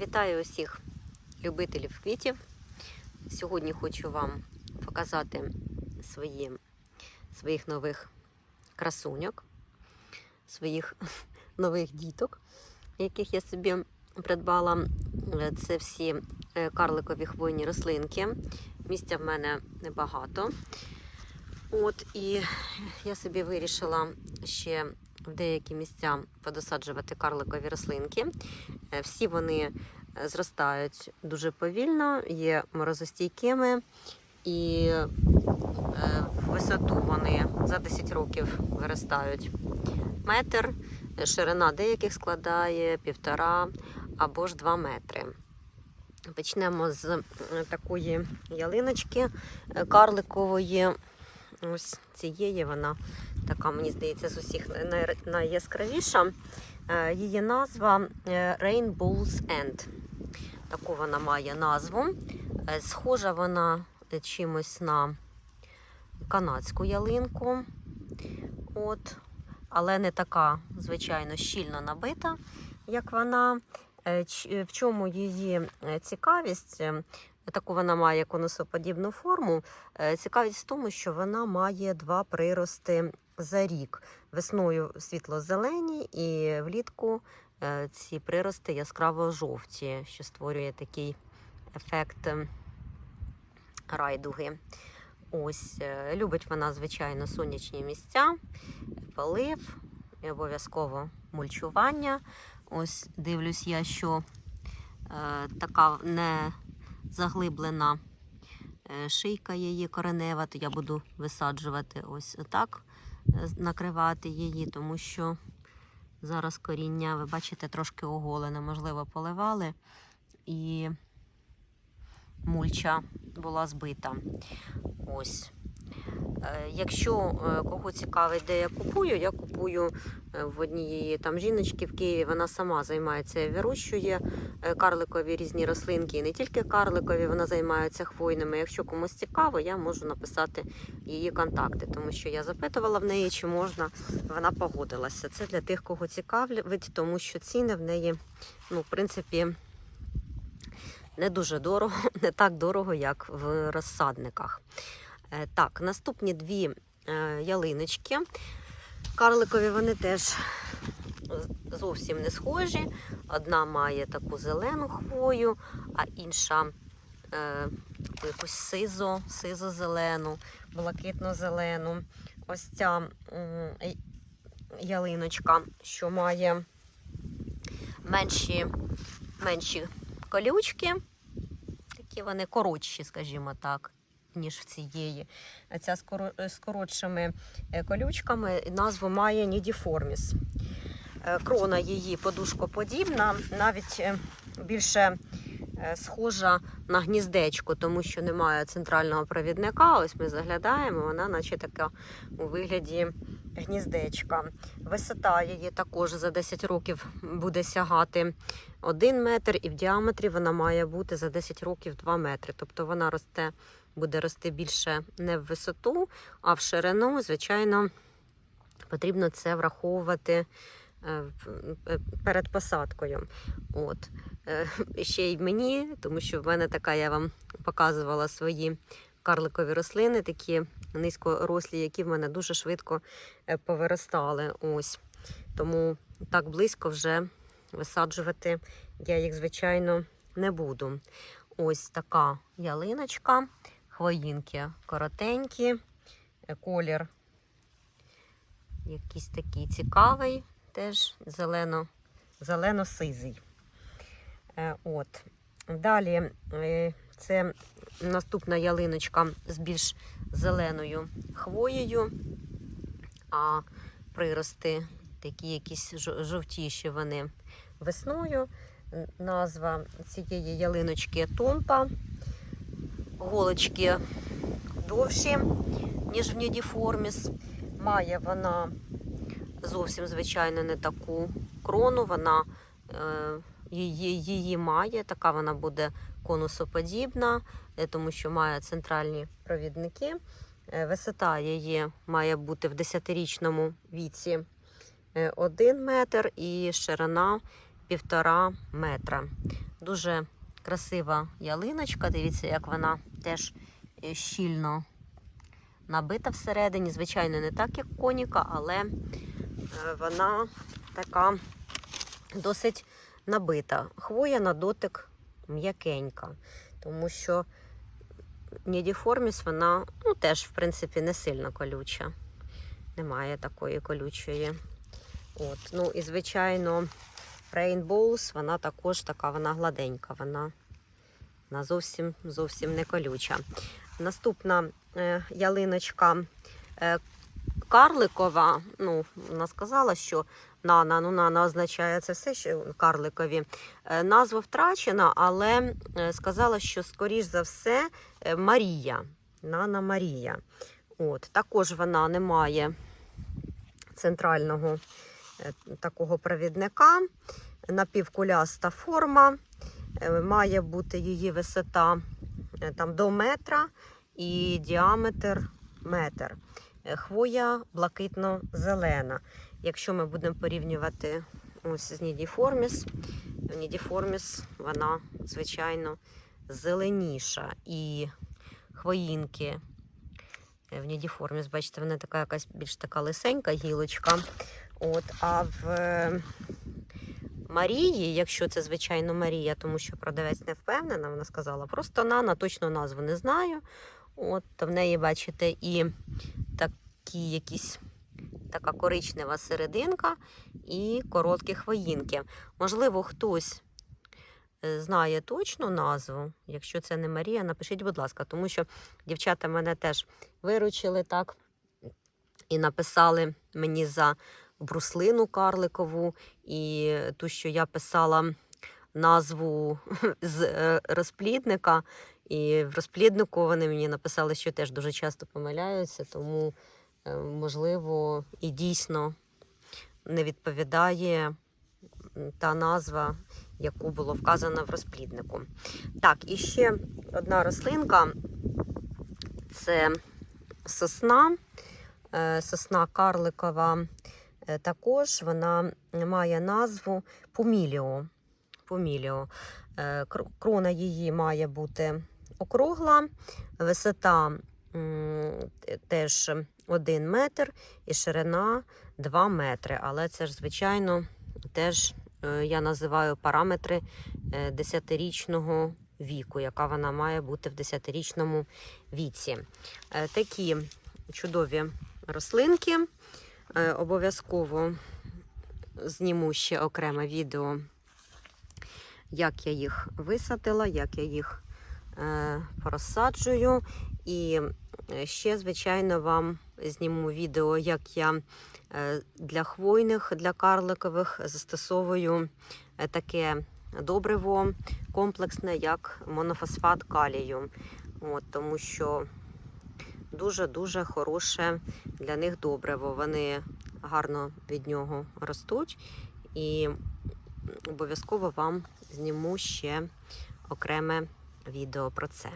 Вітаю усіх любителів квітів. Сьогодні хочу вам показати свої, своїх нових красуньок, своїх нових діток, яких я собі придбала. Це всі е, карликові хвойні рослинки. Місця в мене небагато. От, і я собі вирішила ще в деякі місця подосаджувати карликові рослинки. Е, Всі вони е, зростають дуже повільно, є морозостійкими і е, в висоту вони за 10 років виростають метр, е, ширина деяких складає півтора або ж 2 метри. Почнемо з е, такої ялиночки е, карликової. Ось цієї вона така, мені здається, з усіх най- найяскравіша. Е, Її назва е, Rainbow's End. Таку вона має назву. Е, Схожа вона чимось на канадську ялинку. От. Але не така, звичайно, щільно набита, як вона. В чому її цікавість? Таку вона має конусоподібну форму. Цікавість в тому, що вона має два прирости за рік. Весною світло-зелені і влітку е, ці прирости яскраво-жовті, що створює такий ефект е, райдуги. Ось, е, любить вона, звичайно, сонячні місця, полив і обов'язково мульчування. Ось дивлюсь я, що е, така не заглиблена е, шийка її коренева, то я буду висаджувати ось так, накривати її, тому що зараз коріння, ви бачите, трошки оголене, можливо, поливали, і мульча була збита. Ось. Е, Якщо е, кого цікавить, де я купую, я купую е, в однієї там жіночки в Києві. Вона сама займається вирощує карликові різні рослинки, і не тільки карликові, вона займається хвойними. Якщо комусь цікаво, я можу написати її контакти, тому що я запитувала в неї, чи можна. Вона погодилася. Це для тих, кого цікавить, тому що ціни в неї, ну, в принципі, не дуже дорого, не так дорого, як в розсадниках. Е, Так, наступні дві е, ялиночки. Карликові вони теж зовсім не схожі. Одна має таку зелену хвою, а інша е, якусь сизо, сизо-зелену, блакитно-зелену. Ось ця й- ялиночка, що має менші, менші колючки, такі вони коротші, скажімо так, ніж в цієї. Ця з коротшими е, колючками назву має нідіформіс. Е, Крона її подушкоподібна, навіть е, більше е, схожа на гніздечко, тому що немає центрального провідника. Ось ми заглядаємо, вона наче така у вигляді гніздечка. Висота її також за 10 років буде сягати 1 метр, і в діаметрі вона має бути за 10 років 2 метри. Тобто вона росте, буде рости більше не в висоту, а в ширину. Звичайно, потрібно це враховувати е, е, перед посадкою. От. Е, Ще й мені, тому що в мене така, я вам показувала свої карликові рослини, такі низькорослі, які в мене дуже швидко повиростали. Ось. Тому так близько вже висаджувати я їх, звичайно, не буду. Ось така ялиночка, хвоїнки коротенькі, е, колір якийсь такий цікавий, теж зелено, зелено-сизий. Е, От. Далі е, це наступна ялиночка з більш зеленою хвоєю, а прирости такі якісь жовтіші вони весною. Назва цієї ялиночки томпа. Голочки довші, ніж в нідіформіс. Має вона зовсім, звичайно, не таку крону. Вона е, її, її має, така вона буде конусоподібна, е, тому що має центральні провідники. Е, Висота її має бути в 10-річному віці 1 метр і ширина 1,5 метра. Дуже красива ялиночка. Дивіться, як вона теж е, щільно набита всередині. Звичайно, не так, як коніка, але е, вона така досить набита. Хвоя на дотик м'якенька, тому що Нідіформіс, вона ну, теж, в принципі, не сильно колюча. Немає такої колючої. От. Ну і, звичайно, Rainbows, вона також така, вона гладенька, вона, вона зовсім, зовсім не колюча. Наступна е, ялиночка е, карликова. Ну, вона сказала, що нана, ну нана означає це все, що карликові. Е, назва втрачена, але сказала, що скоріш за все Марія. Нана Марія. От, також вона не має центрального такого провідника, напівкуляста форма, має бути її висота е, там, до метра і діаметр метр. Е, Хвоя блакитно-зелена. Якщо ми будемо порівнювати ось з Нідіформіс, Нідіформіс вона, звичайно, зеленіша. І хвоїнки е, в Нідіформіс, бачите, вона така якась більш така лисенька гілочка. От, а в е, Марії, якщо це, звичайно, Марія, тому що продавець не впевнена, вона сказала, просто Нана, точно назву не знаю. От, в неї, бачите, і такі якісь така коричнева серединка і короткі хвоїнки. Можливо, хтось е, знає точну назву. Якщо це не Марія, напишіть, будь ласка, тому що дівчата мене теж виручили так і написали мені за бруслину карликову, і ту, що я писала назву з е, розплідника. І в розпліднику вони мені написали, що теж дуже часто помиляються, тому, е, можливо, і дійсно не відповідає та назва, яку було вказано в розпліднику. Так, і ще одна рослинка це сосна, е, сосна карликова. Е, Також вона має назву Пуміліо. Пуміліо. Е, Крона її має бути округла, висота теж 1 метр і ширина 2 метри. Але це ж, звичайно, теж е, я називаю параметри е, 10-річного віку, яка вона має бути в 10-річному віці. Такі чудові рослинки. Е, Обов'язково зніму ще окреме відео, як я їх висадила, як я їх е, просаджую. І е, ще, звичайно, вам зніму відео, як я для хвойних, для карликових застосовую таке добриво комплексне, як монофосфат калію. От, тому що дуже-дуже хороше для них добриво. Вони гарно від нього ростуть. І обов'язково вам зніму ще окреме відео про це.